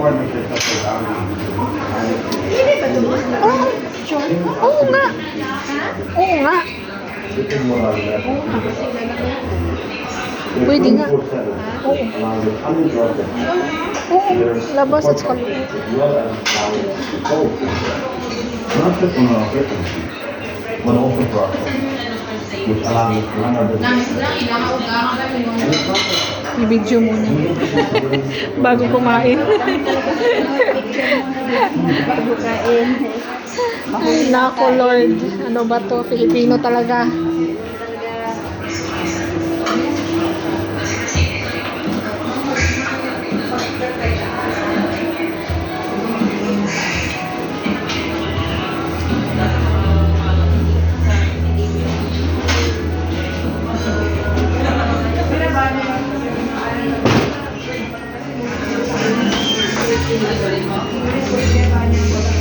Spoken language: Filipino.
sa? Oo, sure. Oo nga. Oo nga. Pwede nga. Oo. Oo, labas at frequency, but also process, which allows us to run our business. I-video muna. Bago kumain. Bago kain. Nako Lord. Ano ba to? Filipino talaga. Дякую.